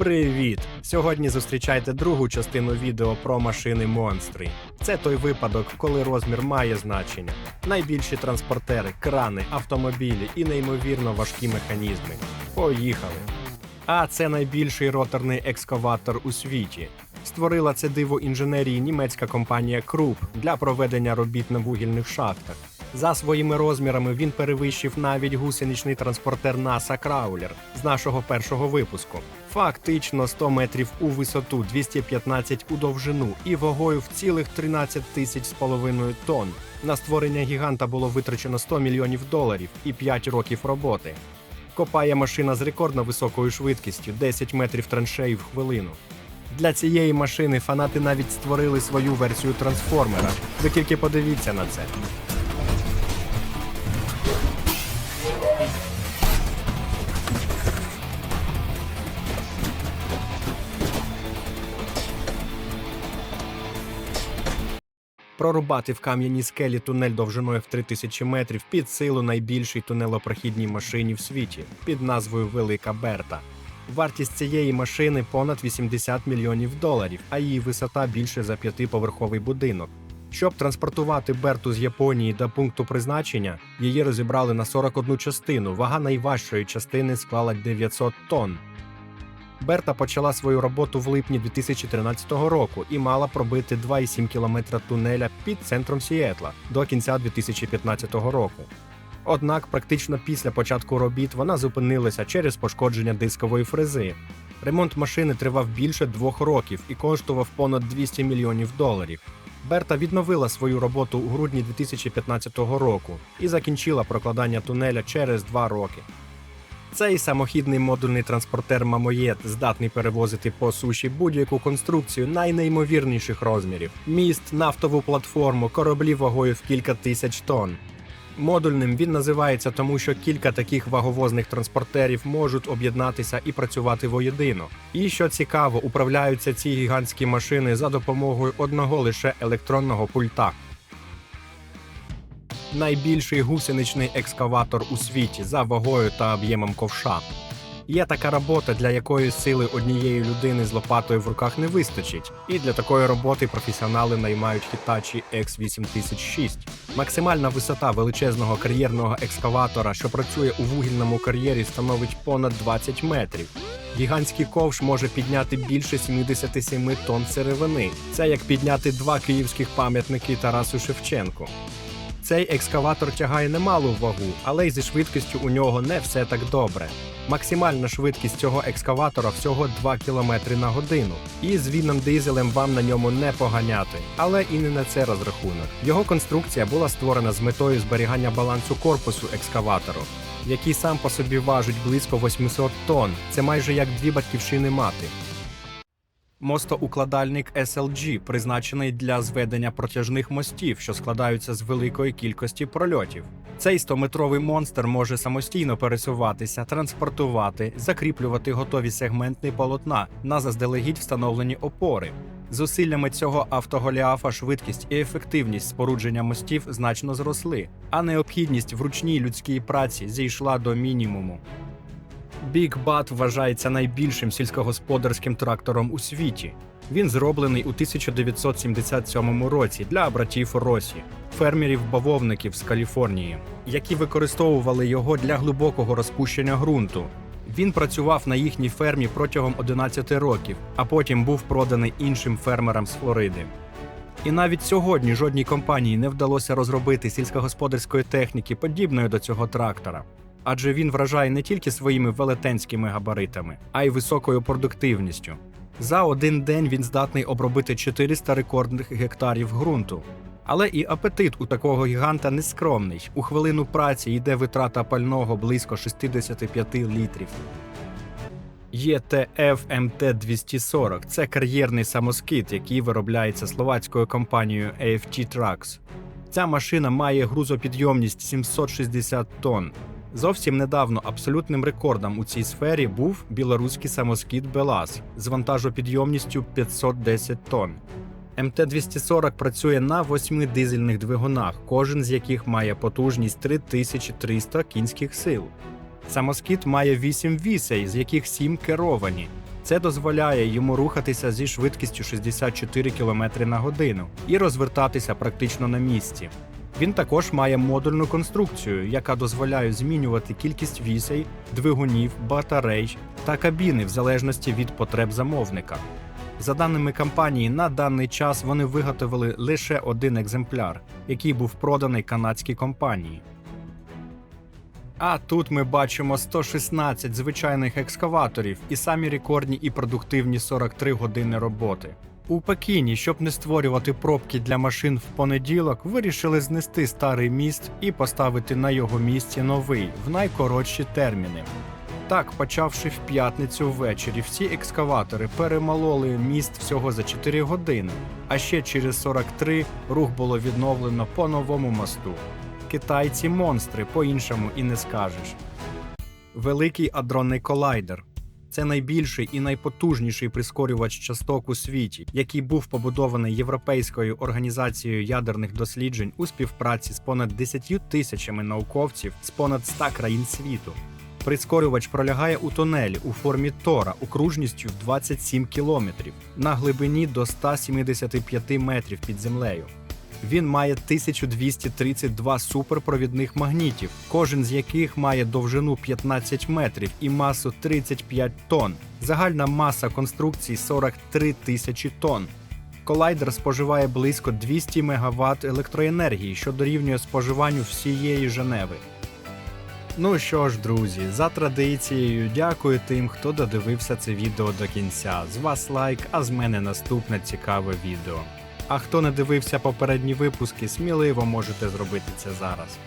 Привіт! Сьогодні зустрічайте другу частину відео про машини монстри. Це той випадок, коли розмір має значення. Найбільші транспортери, крани, автомобілі і неймовірно важкі механізми. Поїхали! А це найбільший роторний екскаватор у світі. Створила це диво інженерії німецька компанія Krupp для проведення робіт на вугільних шахтах. За своїми розмірами він перевищив навіть гусеничний транспортер NASA Краулер з нашого першого випуску. Фактично 100 метрів у висоту, 215 у довжину і вагою в цілих 13 тисяч з половиною тонн. На створення гіганта було витрачено 100 мільйонів доларів і 5 років роботи. Копає машина з рекордно високою швидкістю 10 метрів траншеї в хвилину. Для цієї машини фанати навіть створили свою версію трансформера. Ви тільки подивіться на це. Прорубати в кам'яній скелі тунель довжиною в 3000 метрів під силу найбільшій тунелопрохідній машині в світі під назвою Велика Берта. Вартість цієї машини понад 80 мільйонів доларів, а її висота більше за п'ятиповерховий будинок. Щоб транспортувати Берту з Японії до пункту призначення, її розібрали на 41 частину. Вага найважчої частини склала 900 тонн. Берта почала свою роботу в липні 2013 року і мала пробити 2,7 кілометра тунеля під центром Сіетла до кінця 2015 року. Однак, практично після початку робіт вона зупинилася через пошкодження дискової фрези. Ремонт машини тривав більше двох років і коштував понад 200 мільйонів доларів. Берта відновила свою роботу у грудні 2015 року і закінчила прокладання тунеля через два роки. Цей самохідний модульний транспортер Мамоєт здатний перевозити по суші будь-яку конструкцію найнеймовірніших розмірів: міст, нафтову платформу, кораблі вагою в кілька тисяч тонн. Модульним він називається тому, що кілька таких ваговозних транспортерів можуть об'єднатися і працювати воєдино. І що цікаво, управляються ці гігантські машини за допомогою одного лише електронного пульта. Найбільший гусеничний екскаватор у світі за вагою та об'ємом ковша. Є така робота, для якої сили однієї людини з лопатою в руках не вистачить, і для такої роботи професіонали наймають Hitachi X8006. Максимальна висота величезного кар'єрного екскаватора, що працює у вугільному кар'єрі, становить понад 20 метрів. Гігантський ковш може підняти більше 77 тонн сировини. Це як підняти два київських пам'ятники Тарасу Шевченку. Цей екскаватор тягає немалу вагу, але й зі швидкістю у нього не все так добре. Максимальна швидкість цього екскаватора всього 2 км на годину. І з вінним дизелем вам на ньому не поганяти, але і не на це розрахунок. Його конструкція була створена з метою зберігання балансу корпусу екскаватору, який сам по собі важить близько 800 тонн. Це майже як дві батьківщини мати. Мостоукладальник SLG призначений для зведення протяжних мостів, що складаються з великої кількості прольотів. Цей 100-метровий монстр може самостійно пересуватися, транспортувати, закріплювати готові сегментні полотна на заздалегідь встановлені опори. Зусиллями цього автоголіафа швидкість і ефективність спорудження мостів значно зросли, а необхідність в ручній людській праці зійшла до мінімуму. Big Bat вважається найбільшим сільськогосподарським трактором у світі. Він зроблений у 1977 році для братів Росі, фермерів-бавовників з Каліфорнії, які використовували його для глибокого розпущення ґрунту. Він працював на їхній фермі протягом 11 років, а потім був проданий іншим фермерам з Флориди. І навіть сьогодні жодній компанії не вдалося розробити сільськогосподарської техніки, подібної до цього трактора. Адже він вражає не тільки своїми велетенськими габаритами, а й високою продуктивністю. За один день він здатний обробити 400 рекордних гектарів ґрунту. Але і апетит у такого гіганта нескромний. У хвилину праці йде витрата пального близько 65 літрів. ЄТФ МТ-240 – це кар'єрний самоскид, який виробляється словацькою компанією AFT Trucks. Ця машина має грузопідйомність 760 тонн. Зовсім недавно абсолютним рекордом у цій сфері був білоруський самоскид Белаз з вантажопідйомністю 510 тонн. МТ-240 працює на восьми дизельних двигунах, кожен з яких має потужність 3300 кінських сил. Самоскид має 8 вісей, з яких 7 керовані. Це дозволяє йому рухатися зі швидкістю 64 км на годину і розвертатися практично на місці. Він також має модульну конструкцію, яка дозволяє змінювати кількість вісей, двигунів, батарей та кабіни в залежності від потреб замовника. За даними компанії, на даний час вони виготовили лише один екземпляр, який був проданий канадській компанії. А тут ми бачимо 116 звичайних екскаваторів і самі рекордні і продуктивні 43 години роботи. У Пекіні, щоб не створювати пробки для машин в понеділок, вирішили знести старий міст і поставити на його місці новий в найкоротші терміни. Так, почавши в п'ятницю ввечері, всі екскаватори перемололи міст всього за 4 години, а ще через 43 рух було відновлено по новому мосту. Китайці монстри, по-іншому і не скажеш. Великий адронний колайдер. Це найбільший і найпотужніший прискорювач часток у світі, який був побудований Європейською організацією ядерних досліджень у співпраці з понад 10 тисячами науковців з понад 100 країн світу. Прискорювач пролягає у тунелі у формі тора окружністю в 27 кілометрів на глибині до 175 метрів під землею. Він має 1232 суперпровідних магнітів, кожен з яких має довжину 15 метрів і масу 35 тонн. Загальна маса конструкції 43 тисячі тонн. Колайдер споживає близько 200 МВт електроенергії, що дорівнює споживанню всієї Женеви. Ну що ж, друзі, за традицією, дякую тим, хто додивився це відео до кінця. З вас лайк, а з мене наступне цікаве відео. А хто не дивився попередні випуски, сміливо можете зробити це зараз.